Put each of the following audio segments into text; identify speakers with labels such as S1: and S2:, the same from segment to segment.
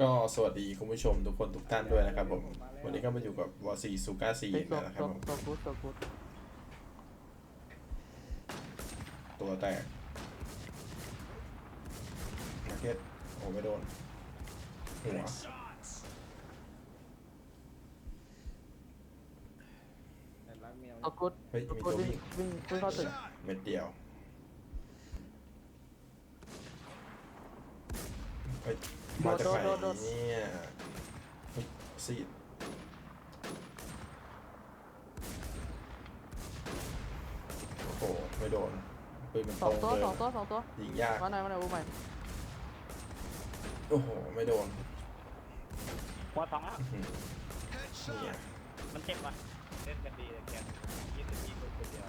S1: ก็สวัสดีคุณผู้ชมทุกคนทุกท่านด้วยนะครับผมวันนี้ก็มาอยู่กับวอซีซูก้าซี
S2: เฮ้ยตัว
S1: นะครับ
S2: ตัว
S1: ผม
S2: ตัวกูดตัวกูด
S1: ตัวแตกมาร์เก็ตโอ้ไม่โดนหัว
S2: ตัวกูด
S1: เฮ้ย
S2: ตัว
S1: มี
S2: กู
S1: ตั
S2: ด
S1: ว
S2: วิ่ง
S1: วิ่ง
S2: วิ่งวิ่งเข้าตึก
S1: เม็ดเดียวเฮ้ย มาจากไหนเนี่ยเฮ้ยซีดโอ้โหไม่โดนปืนมัน
S2: ส
S1: ต
S2: อ
S1: รงง
S2: ตัว
S1: เลย
S2: สองตัวสองตัว
S1: ยิงยาก
S2: มาไหนมาไหนอูใหม่
S1: โอ้โห ไม่โดน
S3: หัวสองแล้ว
S1: อื้อหือเนี่ย
S3: มันเจ็บว่ะเล่นกันดีเลยแกยี่สิบยี่สิบคนเดียว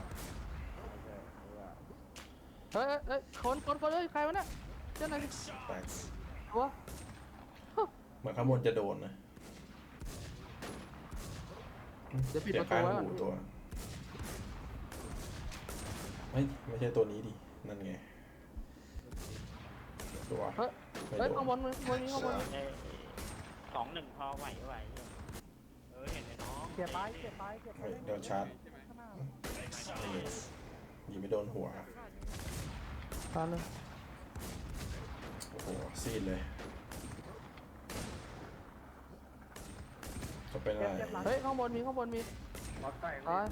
S2: เฮ้ยเฮ้ยเฮ้ยคนคนคนเฮ้ยใครวะเนี่ยเจ้าไหนดิ
S1: แตก
S2: ตัว
S1: เหมือนข้างบนจะโดนนะ
S2: เดี๋ยวปิด
S1: เสี
S2: ป
S1: ย
S2: ระตู
S1: ข้าง
S2: ไว้ก่อน
S1: หูตัว ไม่ ไม่ใช่ตัวนี้ดิ นั่นไง ตัว
S2: เฮ้ย
S1: ไม่
S2: เฮ้ย
S1: โด
S2: ข้างบ
S1: น
S2: นมึงข้างบนนี้ข้างบนนี้
S3: เอ้ยสองหนึ่งพอไหวไหวเออเห็นไอ้น้อง
S4: เก็บไปเก็บไปเก็บไป
S1: เฮ้ยเดี๋ยวชาร์จ
S4: ข้างหน้า
S1: นี่ยิงไม่โดนหัว
S2: ตามเลย
S1: โอ้โหซีดเลย จะเป็นอะไร
S2: เฮ้ยข้างบนมีข้างบนมี
S4: รถไก่
S2: ตาย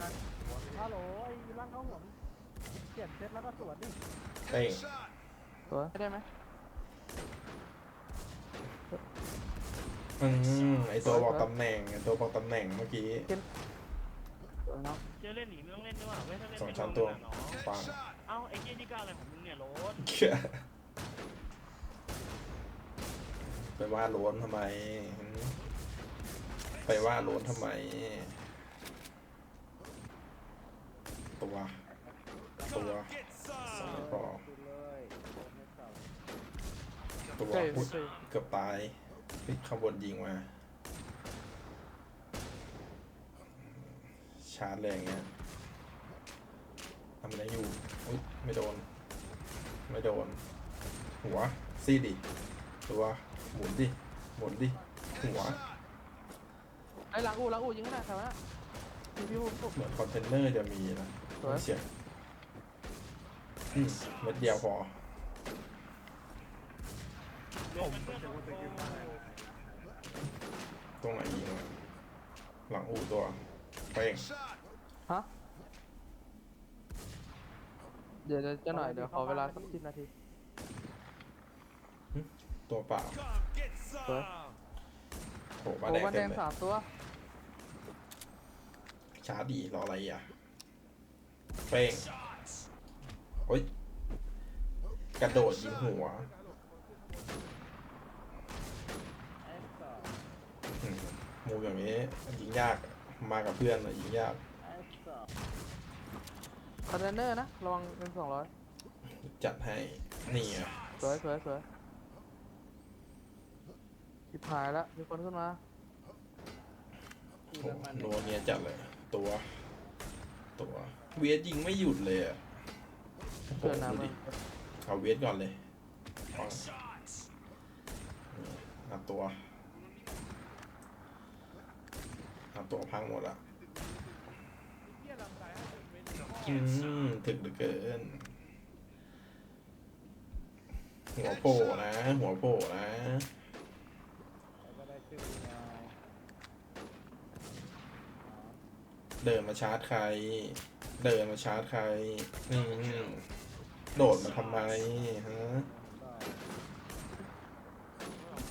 S4: ฮัลโหลไอ้ร่างเขาหัวเก็บเสร็จแล้วก็สวนดิ
S1: เป้ง
S2: ตัวได้ไหม
S1: อืมไอตัวบอกตำแหน่งไอตัวบอกตำแหน่งเมื่อกี้
S2: ตัวน้อง
S3: เจอเล่นหนีไม่ต้องเล่นด้วยว่ะเว้ยถ้าเล่น
S1: สอง
S3: ไม่
S1: ชั้น
S3: โด
S1: ตัวะ
S3: น้อง
S1: ปัง
S3: เอ้าไอ้เจี๊ยนี่ก็อะไรของมึงเนี่ยโรส
S1: ไปว่าโล้นทำไมหืม ไปว่าโล้นทำไม ตัว ตัวสองพอ
S4: ดูเลยไม่เก่า
S1: ตัว
S2: เฮ้ย
S1: พุด
S2: เฮ้ย
S1: เกือบตายเฮ้ยข้างบนยิงมา ชาร์จเลยอย่างเงี้ยทำอะไรอยู่อุ๊ยไม่โดน ไม่โดน หัว ซีดดิ ตัว หมุนดิ หมุนดิ หัว
S2: ไอ้หลังอูหลังอูยิงขนาดใครวะมีพี่อู
S1: เหมือนคอนเทนเนอร์จะมีนะ
S2: สวย
S1: เสียงอืมเม็ดเดียวพอ
S3: เดี๋ยวมันเพื่อนโอ้โห
S1: ตรงไหนยิงอะหลังอู่ตัวเป้ง
S2: ฮะเดี๋ยวเดี๋ยวจะหน่อยเดี๋ยวขอเวลาสักสิบนาที
S1: ตัวเปล่า
S2: สวย
S1: โห
S2: โอ้
S1: บ้านแดง
S2: วัน
S1: เต็
S2: แด
S1: ม
S2: ง
S1: เลย
S2: สามตัว
S1: ชาร์จดีรออะไรอะเป้งโอ้ยกระโดดยิงหัวอืมมูอย่างนี้ยิงยากมากับเพื่อนอะยิงยาก
S2: คอนเทนเนอร์นะระวังเป็นสองร้อย
S1: จัดให้นี่ไง
S2: สวยสวยสวย ทิพายแล้วมีคนขึ้นมา
S1: โหโนวเนียจัดเลย ตัว ตัวเวียดยิงไม่หยุดเลยอะโอ้โห
S2: เพื่อน
S1: ดู
S2: น้ำ
S1: ดิ
S2: มา
S1: เอาเวียดก่อนเลยปังเอาตัวเอาตัวพังหมดละอืมถึกเหลือเกิน หัวโผล่นะ หัวโผล่นะ
S4: ก็ได้ชื่อมา
S1: เดินมาชาร์จใคร เดินมาชาร์จใครอืมโดดมาทำไมฮะ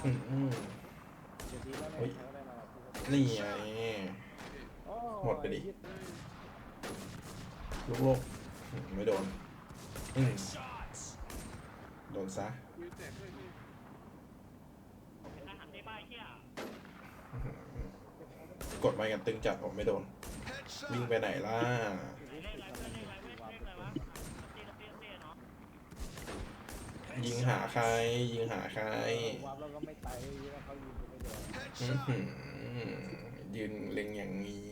S1: อืมอืม
S4: เฮ้
S1: ย
S4: นี่ไง
S1: หมดไปดิลูกโลกไม่โดนอืมโดนซะ
S3: เป็นอาหารได้บ้าเหี้ย
S1: กดมากันตึงจัดผมไม่โดน วิ่งไปไหนล่ะ
S3: ยิ
S1: งหาใคร ยิงหาใคร
S4: วาร์ปแล้วก็ไม่ตายแล้วเขายิงไปไม่โดน
S1: อื้อหือยืนเล็งอย่างนี้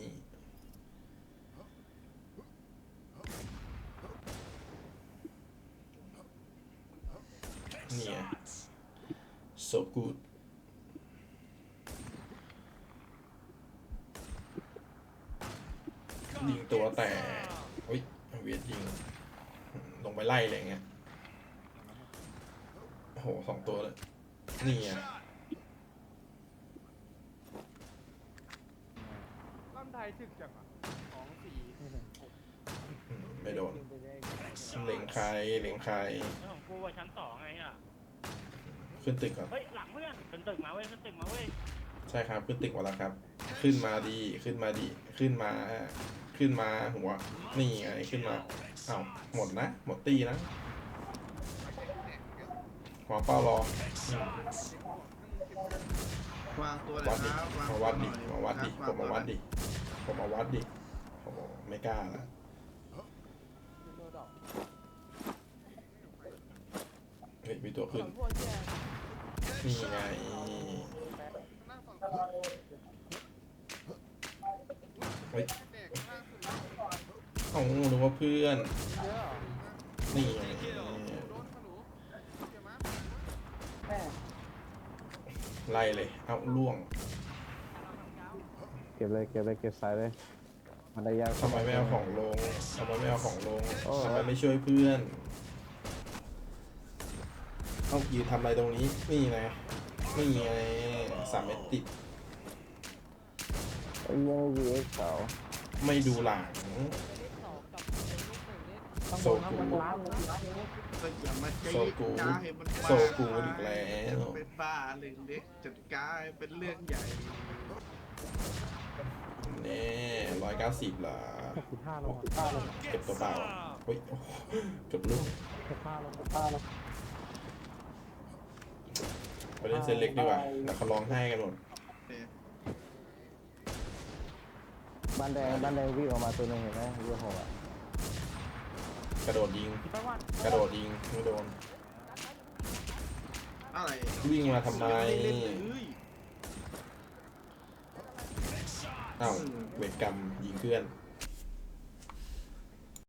S1: เนี่ย so good แต่อุ้ยเวียดยิง ลงไปไล่อะไรอย่างเงี้ยโอ้โหสองตัวเลย นี่อะ
S2: ล่ำไทยถึกจังอะสองสี่
S1: อืมไม่โดนเล็งใครเล็งใคร
S3: แล้วของกูว่าชั้นสองไงอะ
S1: ขึ้นตึกครับ
S3: เฮ้ย หลังเพื่อนขึ้นตึกมาเว้ยขึ้นตึกมาเว้ย
S1: ใช่ครับ ขึ้นตึกมาแล้วครับ ขึ้นมาดีขึ้นมาดีขึ้นมา ขึ้นมาหัว นี่ไงขึ้นมาอ้าวหมดนะ หมดตีนะหัวเป้ารออืม
S5: วางตัวเลย
S1: วัด
S5: ค
S1: ดิ
S5: รับวาง
S1: มา
S5: ตัว
S1: วัด
S5: ห
S1: ดิ
S5: น่อย
S1: มาวัดดิ
S5: ค
S1: ผ
S5: รับ
S1: มมาวัดดิผมมาวัดดิโอ้โหไม่กล้าละ
S2: โดนดอก
S1: เฮ้ยมีตัวขึ้น
S2: พวกแย่
S1: นี่ไงเฮ้ยเอาหรือว่าเพื่อน
S2: เยอะเหรอ
S1: นี่ไงไล่เลย เอาล่วง
S6: เก็บเลยเก็บเลยเก็บสายเลย มันได้ยาก
S1: ทำไมไม่เอาของลงทำไมไม่เอาของลง
S6: โอ้
S1: ทำไมไม่ช่วยเพื่อนต้องยืนทำอะไรตรงนี้ นี่ไงนี่ไงสามเมตรติด
S6: ไอ้เหี้ยังยีเอ็กเสา
S1: ไม่ดูหลัง โซกู
S5: ก็อย่ามาใจ
S1: โซกู
S5: จ้าให้มัน
S1: โซกูอีกแล้ว
S5: เป็นบ้าเรื่องเล็กจัดการให้เป็นเรื่องใหญ่
S1: แน่ร้อยเก้าสิบละ
S2: ห้า
S1: เก็บตัวเปล่าเฮ้ยโอ้โหเกือบลูก
S2: สิบห้าลงสิบห้า
S1: ไปเล่นเซนเล็กดีกว่าแล้วเขาร้องไห้กันหมด
S6: บ้านแดงบ้านแดงวิ่งออกมาตัวหนึงเห็นไหมวิ่งหกอะ
S1: กระโดดยิง
S2: สิบห้าวัน
S1: กระโดดยิงไม่โดน
S5: อะไร
S1: วิ่งมาทำไม
S5: ยังไม่ได้เล่นเลย
S1: อ้าวเวทกรรมยิงเพื่อน
S5: เ